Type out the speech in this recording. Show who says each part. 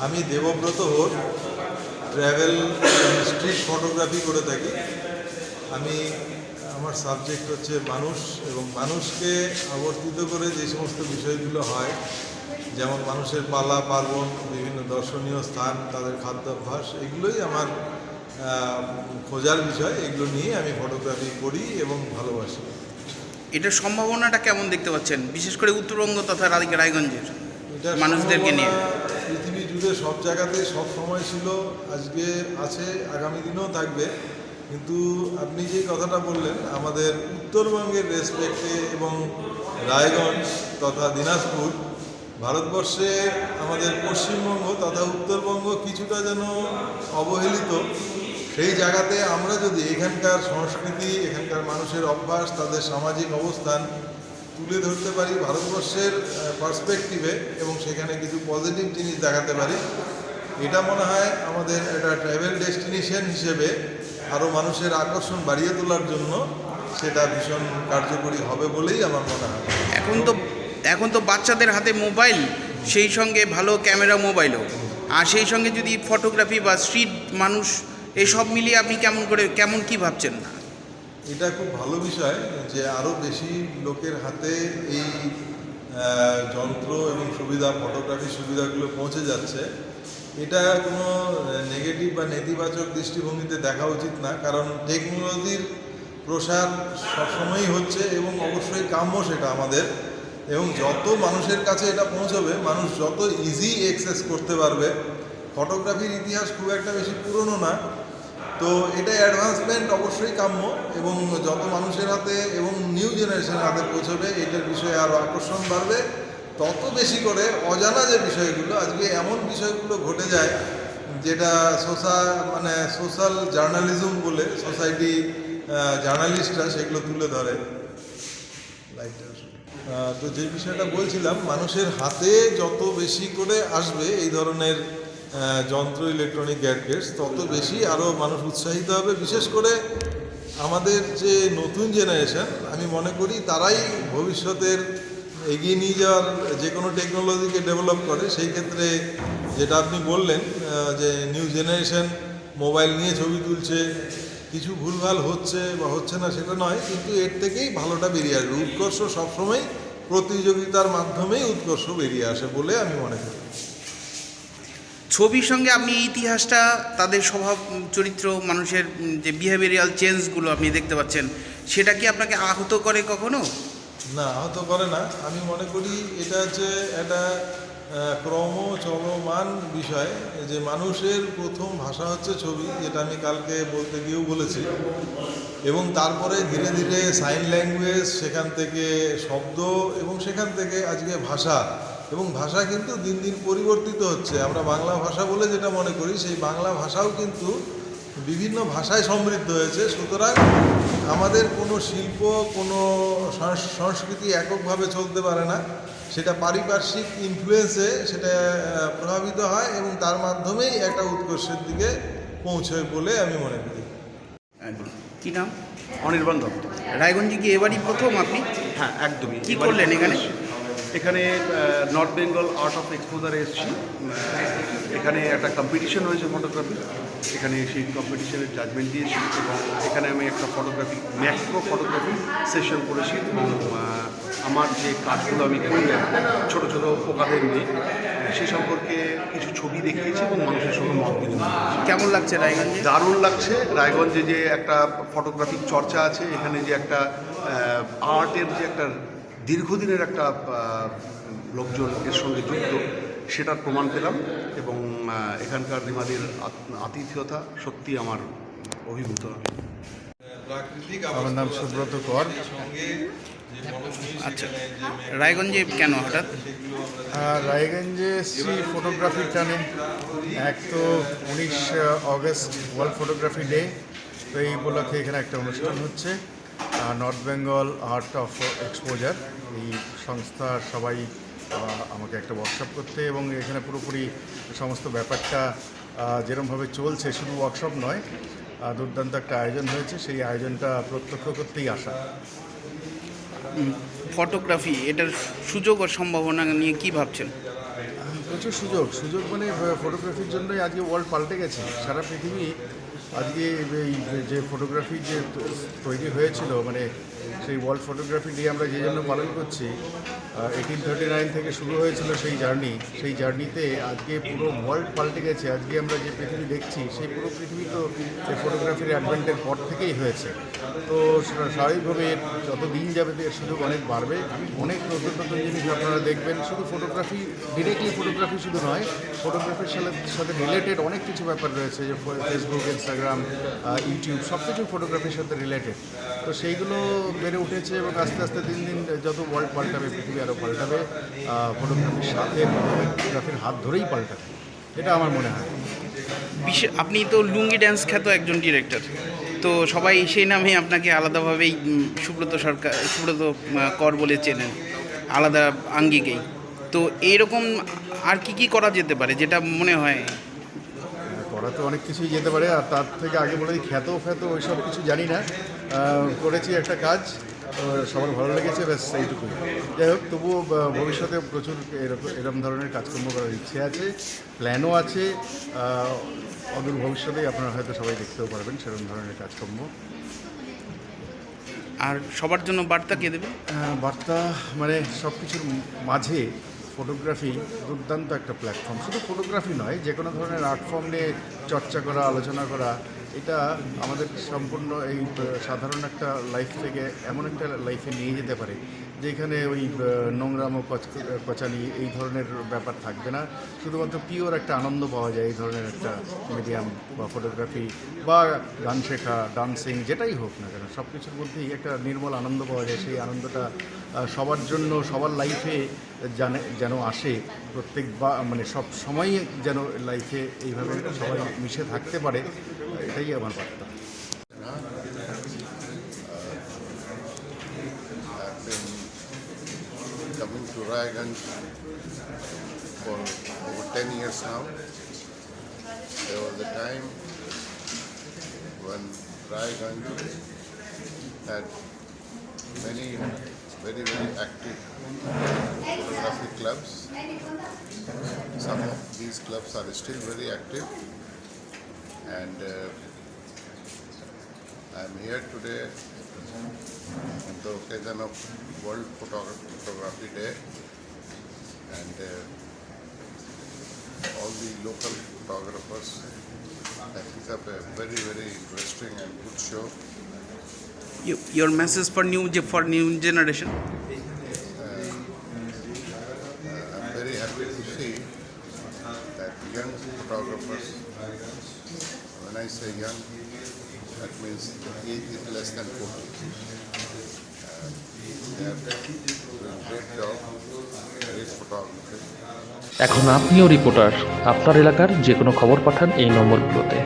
Speaker 1: আমি Debabrata Hore travel street photography করে থাকি। আমি আমার সাবজেক্ট হচ্ছে মানুষ এবং মানুষকে আবর্তিত করে যে সমস্ত বিষয়গুলো হয় যেমন মানুষের পালা পার্বণ বিভিন্ন দর্শনীয় স্থান তাদের খাদ্যাভ্যাস এগুলোই আমার খোঁজার বিষয়। এগুলো নিয়ে আমি ফটোগ্রাফি করি এবং ভালোবাসি।
Speaker 2: এটার সম্ভাবনাটা কেমন দেখতে পাচ্ছেন? বিশেষ করে উত্তরবঙ্গ তথা রায়- রায়গঞ্জের মানুষদেরকে নিয়ে।
Speaker 1: জুড়ে সব জায়গাতে সব সময় ছিল, আজকে আছে, আগামী দিনেও থাকবে। কিন্তু আপনি যে কথাটা বললেন, আমাদের উত্তরবঙ্গের রেসপেক্টে এবং রায়গঞ্জ তথা দিনাজপুর, ভারতবর্ষে আমাদের পশ্চিমবঙ্গ তথা উত্তরবঙ্গ কিছুটা যেন অবহেলিত, সেই জায়গাতে আমরা যদি এখানকার সংস্কৃতি, এখানকার মানুষের অভ্যাস, তাদের সামাজিক অবস্থান তুলে ধরতে পারি ভারতবর্ষের পার্সপেক্টিভে এবং সেখানে কিছু পজিটিভ জিনিস দেখাতে পারি। এটা মনে হয় আমাদের একটা ট্রাভেল ডেস্টিনেশন হিসেবে আরও মানুষের আকর্ষণ বাড়িয়ে তোলার জন্য সেটা ভীষণ কার্যকরী হবে বলেই আমার মনে হয়।
Speaker 2: এখন তো এখন তো বাচ্চাদের হাতে মোবাইল সেই সঙ্গে ভালো ক্যামেরা মোবাইলও আর সেই সঙ্গে যদি ফটোগ্রাফি বা স্ট্রিট মানুষ, এসব মিলিয়ে আপনি কেমন করে, কেমন কি ভাবছেন?
Speaker 1: এটা খুব ভালো বিষয় যে আরও বেশি লোকের হাতে এই যন্ত্র এবং সুবিধা ফটোগ্রাফি সুবিধাগুলো পৌঁছে যাচ্ছে। এটা কোনো নেগেটিভ বা নেতিবাচক দৃষ্টিভঙ্গিতে দেখা উচিত না, কারণ টেকনোলজির প্রসার সবসময়ই হচ্ছে এবং অবশ্যই কাম্য সেটা আমাদের। এবং যত মানুষের কাছে এটা পৌঁছবে, মানুষ যত ইজি অ্যাক্সেস করতে পারবে ফটোগ্রাফির ইতিহাস খুব একটা বেশি পুরনো না তো এটা অ্যাডভান্সমেন্ট অবশ্যই কাম্য এবং যত মানুষের হাতে এবং নিউ জেনারেশনের হাতে পৌঁছবে, এটার বিষয়ে আরও আকর্ষণ বাড়বে তত বেশি করে অজানা যে বিষয়গুলো, আজকে এমন বিষয়গুলো ঘটে যায় যেটা সোশা মানে সোশ্যাল জার্নালিজম বলে, সোসাইটি জার্নালিস্টরা সেগুলো তুলে ধরে। তো যে বিষয়টা বলছিলাম, মানুষের হাতে যত বেশি করে আসবে এই ধরনের যন্ত্র ইলেকট্রনিক গ্যাডগেটস তত বেশি আরও মানুষ উৎসাহিত হবে। বিশেষ করে আমাদের যে নতুন জেনারেশন আমি মনে করি তারাই ভবিষ্যতের এগিয়ে নিয়ে যাওয়ার যে কোনো টেকনোলজিকে ডেভেলপ করে, সেই ক্ষেত্রে যেটা আপনি বললেন যে নিউ জেনারেশন মোবাইল নিয়ে ছবি তুলছে, কিছু ভুলভাল হচ্ছে বা হচ্ছে না সেটা নয়, কিন্তু এর থেকেই ভালোটা বেরিয়ে আসবে। উৎকর্ষ সবসময় প্রতিযোগিতার মাধ্যমেই উৎকর্ষ বেরিয়ে আসে বলে আমি মনে করি।
Speaker 2: ছবির সঙ্গে আপনি ইতিহাসটা, তাদের স্বভাব, চরিত্র, মানুষের যে বিহেভিয়ারাল চেঞ্জগুলো আপনি দেখতে পাচ্ছেন, সেটা কি আপনাকে আহত করে কখনো?
Speaker 1: না, আহত করে না। আমি মনে করি এটা হচ্ছে একটা ক্রম চলমান বিষয়। যে মানুষের প্রথম ভাষা হচ্ছে ছবি, যেটা আমি কালকে বলতে গিয়েও বলেছি। এবং তারপরে ধীরে ধীরে সাইন ল্যাঙ্গুয়েজ সেখান থেকে শব্দ এবং সেখান থেকে আজকে ভাষা। এবং ভাষা কিন্তু দিন দিন পরিবর্তিত হচ্ছে। আমরা বাংলা ভাষা বলে যেটা মনে করি সেই বাংলা ভাষাও কিন্তু বিভিন্ন ভাষায় সমৃদ্ধ হয়েছে। সুতরাং আমাদের কোনো শিল্প কোনো সংস- সংস্কৃতি এককভাবে চলতে পারে না। সেটা পারিপার্শ্বিক ইনফ্লুয়েন্সে সেটা প্রভাবিত হয় এবং তার মাধ্যমেই একটা উৎকর্ষের দিকে পৌঁছয় বলে আমি মনে করি।
Speaker 2: কি নাম?
Speaker 3: অনির্বাণ দত্ত।
Speaker 2: রায়গঞ্জে কি এবারই প্রথম আপনি?
Speaker 3: হ্যাঁ একদমই।
Speaker 2: কি করলেন এখানে?
Speaker 3: এখানে নর্থ বেঙ্গল আর্ট অফ এক্সপোজারে এসেছি। এখানে একটা কম্পিটিশন হয়েছে ফটোগ্রাফি এখানে সেই কম্পিটিশনের জাজমেন্ট দিয়েছি এবং এখানে আমি একটা ফটোগ্রাফি ম্যাক্রো ফটোগ্রাফি সেশন করেছি এবং আমার যে কাজগুলো আমি করি ছোটো ছোটো পোকাদের নিয়ে সে সম্পর্কে কিছু ছবি দেখিয়েছি এবং মানুষের সঙ্গে মত বিনিময়
Speaker 2: কেমন লাগছে রায়গঞ্জে?
Speaker 3: দারুণ লাগছে। রায়গঞ্জে যে একটা ফটোগ্রাফিক চর্চা আছে এখানে যে একটা আর্টের যে একটা দীর্ঘদিনের একটা লোকজন এর সঙ্গে যুক্ত সেটার প্রমাণ পেলাম এবং এখানকার রিমাদের আতিথ্যতা সত্যি আমার অভিভূত। আমি
Speaker 4: আমার নাম সুব্রত কর।
Speaker 2: আচ্ছা রায়গঞ্জে কেন হঠাৎ?
Speaker 4: আর রায়গঞ্জে এসছি ফটোগ্রাফির টানে এক তো উনিশ অগস্ট ওয়ার্ল্ড ফটোগ্রাফি ডে তো এই উপলক্ষে এখানে একটা অনুষ্ঠান হচ্ছে। North Bengal art of exposure এই সংস্থার সবাই আমাকে একটা ওয়ার্কশপ করতে এবং এখানে পুরোপুরি সমস্ত ব্যাপারটা যেরমভাবে চলছে শুধু ওয়ার্কশপ নয় দুর্দান্ত একটা আয়োজন হয়েছে সেই আয়োজনটা প্রত্যক্ষ করতেই আসা।
Speaker 2: ফটোগ্রাফি এটার সুযোগ ও সম্ভাবনা নিয়ে কি ভাবছেন?
Speaker 4: প্রচুর সুযোগ। সুযোগ মানে ফটোগ্রাফির জন্যই আজকে ওয়ার্ল্ড পাল্টে গেছে। সারা পৃথিবী আজকে এই যে ফটোগ্রাফি যে তৈরি হয়েছিল মানে সেই ওয়ার্ল্ড ফটোগ্রাফি ডে আমরা যে জন্য পালন করছি এইটিন থার্টি নাইন থেকে শুরু হয়েছিল সেই জার্নি সেই জার্নিতে আজকে পুরো ওয়ার্ল্ড পাল্টে গেছে। আজকে আমরা যে পৃথিবী দেখছি, সেই পুরো পৃথিবী তো সেই ফটোগ্রাফির অ্যাডভেন্টের পর থেকেই হয়েছে। তো স্বা- স্বাভাবিকভাবে যত দিন যাবে, এর সুযোগ অনেক বাড়বে। অনেক নতুন নতুন জিনিস আপনারা দেখবেন, শুধু ফটোগ্রাফি ডিরেক্টলি ফটোগ্রাফি শুধু নয় ফটোগ্রাফির সাথে সাথে রিলেটেড অনেক কিছু ব্যাপার রয়েছে, যে ফেসবুক ইনস্টাগ্রাম ইউটিউব সব কিছু ফটোগ্রাফির সাথে রিলেটেড তো সেইগুলো বেড়ে উঠেছে এবং আস্তে আস্তে দিন দিন যত ওয়ার্ল্ড পাল্টাবে, পৃথিবী আরও পাল্টাবে ফটোগ্রাফির সাথে ফটোগ্রাফির হাত ধরেই পাল্টাবে। এটা আমার মনে হয়।
Speaker 2: আপনি তো লুঙ্গি ড্যান্স খ্যাত একজন ডিরেক্টর তো সবাই সেই নামে আপনাকে আলাদাভাবেই সুব্রত সরকার সুব্রত কর বলে চেনেন, আলাদা আঙ্গিকেই। তো এইরকম আর কি কি করা যেতে পারে, যেটা মনে হয়
Speaker 4: করা তো অনেক কিছুই যেতে পারে আর তার থেকে আগে বলে দিই খ্যাত ফ্যাত ওই সব কিছু জানি না। করেছি একটা কাজ সবার ভালো লেগেছে ব্যাস এইটুকুই। যাই হোক তবুও ভবিষ্যতে প্রচুর এরকম এরকম ধরনের কাজকর্ম করার ইচ্ছে আছে প্ল্যানও আছে। অদূর ভবিষ্যতেই আপনারা হয়তো সবাই দেখতেও পারবেন সেরকম ধরনের কাজকর্ম।
Speaker 2: আর সবার জন্য বার্তা কে দেবে?
Speaker 4: বার্তা মানে সব কিছুর মাঝে ফটোগ্রাফি দুর্দান্ত একটা প্ল্যাটফর্ম শুধু ফটোগ্রাফি নয়, যে কোনো ধরনের আর্ট ফর্ম নিয়ে চর্চা করা, আলোচনা করা, এটা আমাদের সম্পূর্ণ এই সাধারণ একটা লাইফ থেকে এমন একটা লাইফে নিয়ে যেতে পারে, যেখানে ওই নোংরাম ও কচানি এই ধরনের ব্যাপার থাকবে না। শুধুমাত্র পিওর একটা আনন্দ পাওয়া যায় এই ধরনের একটা মিডিয়াম বা ফটোগ্রাফি বা গান শেখা ডান্সিং যেটাই হোক না কেন সব কিছুর মধ্যেই একটা নির্মল আনন্দ পাওয়া যায়। সেই আনন্দটা সবার জন্য, সবার লাইফে জানে, যেন আসে প্রত্যেক বা মানে সব সময় যেন লাইফে এইভাবে সবাই মিশে থাকতে পারে, এটাই আমার বার্তা
Speaker 5: Many... Yeah. Very, very active photography clubs. Some of these clubs are still very active and uh, I'm here today on the occasion of World Photogra- Photography Day and uh, all the local photographers have picked up a very very interesting and good show.
Speaker 2: You- your message for new for new generation
Speaker 5: Uh, young photographers, when I say young, that means the age is less than 40. Uh, they are doing great job, great photography.
Speaker 6: এখন আপনিও reporter আপনার এলাকার যে কোনো খবর পাঠান এই নম্বরগুলোতে